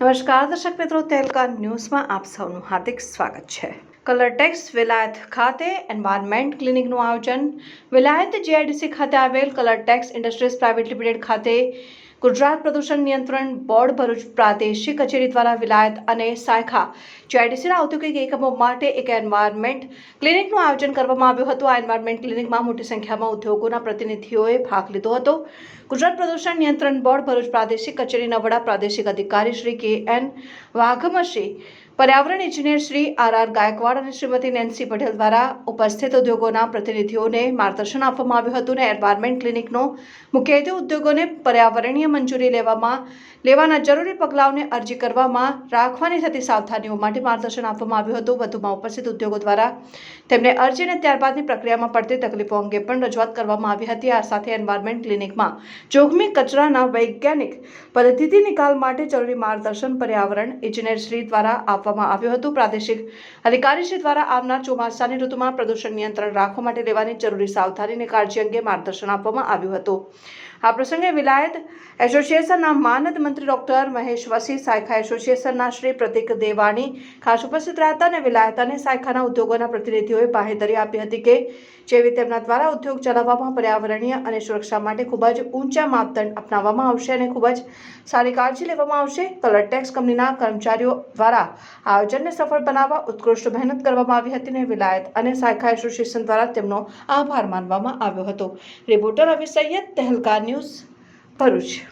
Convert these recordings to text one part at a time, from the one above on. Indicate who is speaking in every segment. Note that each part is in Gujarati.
Speaker 1: નમસ્કાર, દર્શક મિત્રો, તેલકા ન્યૂઝમાં આપ સૌનું હાર્દિક સ્વાગત છે. કલર ટેક્સ વિલાયત ખાતે એન્વાયરમેન્ટ ક્લિનિકનું આયોજન. વિલાયત જીઆઈડીસી ખાતે આવેલ colour tex industries private limited ખાતે ગુજરાત પ્રદૂષણ નિયંત્રણ બોર્ડ ભરૂચ પ્રાદેશિક કચેરી દ્વારા વિલાયત અને સાયખા જીઆઈડીસીના ઔદ્યોગિક એકમો માટે એક એન્વાયરમેન્ટ ક્લિનિકનું આયોજન કરવામાં આવ્યું હતું. આ એન્વાયરમેન્ટ ક્લિનિકમાં મોટી સંખ્યામાં ઉદ્યોગોના પ્રતિનિધિઓએ ભાગ લીધો હતો. ગુજરાત પ્રદૂષણ નિયંત્રણ બોર્ડ ભરૂચ પ્રાદેશિક કચેરીના વડા પ્રાદેશિક અધિકારી શ્રી કે એન વાઘમશ્રી પર્યાવરણ ઇજનેર શ્રી આર આર ગાયકવાડ અને શ્રીમતી નેન્સી પટેલ દ્વારા ઉપસ્થિત ઉદ્યોગોના પ્રતિનિધિઓને માર્ગદર્શન આપવામાં આવ્યું હતું અને એન્વાયરમેન્ટ ક્લિનિકનો મુખ્ય હેતુ ઉદ્યોગોને પર્યાવરણીય મંજૂરી લેવામાં, લેવાના જરૂરી પગલાઓને અરજી કરવામાં, રાખવાની થતી સાવધાનીઓ માટે માર્ગદર્શન આપવામાં આવ્યું હતું. વધુમાં ઉપસ્થિત ઉદ્યોગો દ્વારા તેમને અરજી અને ત્યારબાદની પ્રક્રિયામાં પડતી તકલીફો અંગે પણ રજૂઆત કરવામાં આવી હતી. આ સાથે એન્વાયરમેન્ટ ક્લિનિકમાં જોખમી કચરાના વૈજ્ઞાનિક પદ્ધતિથી નિકાલ માટે જરૂરી માર્ગદર્શન, પર્યાવરણ ઇજનેર શ્રી દ્વારા આપવામાં આવ્યું હતું. પ્રાદેશિક અધિકારીશ્રી દ્વારા આવનાર ચોમાસાની ઋતુમાં પ્રદૂષણ નિયંત્રણ રાખવા માટે લેવાની જરૂરી સાવધાની અને કાળજી અંગે માર્ગદર્શન આપવામાં આવ્યું હતું. આ પ્રસંગે વિલાયત એસોસિએશનના માનદ મંત્રી ડોક્ટર મહેશ વસી, સાયખા એસોસિએશનના શ્રી પ્રતિક દેવાણી, ખાસ ઉપસ્થિત રહ્યા હતા અને વિલાયત અને સાયખાના ઉદ્યોગોના પ્રતિનિધિઓએ બાહેધરી આપી હતી કે જેવી તેમના દ્વારા ઉદ્યોગ ચલાવવામાં પર્યાવરણીય અને સુરક્ષા માટે ખૂબ જ ઊંચા માપદંડ અપનાવવામાં આવશે અને ખૂબ જ સારી કાળજી લેવામાં આવશે, કલર ટેક્સ કંપનીના કર્મચારીઓ દ્વારા આયોજનને સફળ બનાવવા ઉત્કૃષ્ટ મહેનત કરવામાં આવી હતી અને વિલાયત અને સાયખા એસોસિએશન દ્વારા તેમનો આભાર માનવામાં આવ્યો હતો. Reporter Avi Saiyed Tehelka news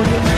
Speaker 1: Thank you.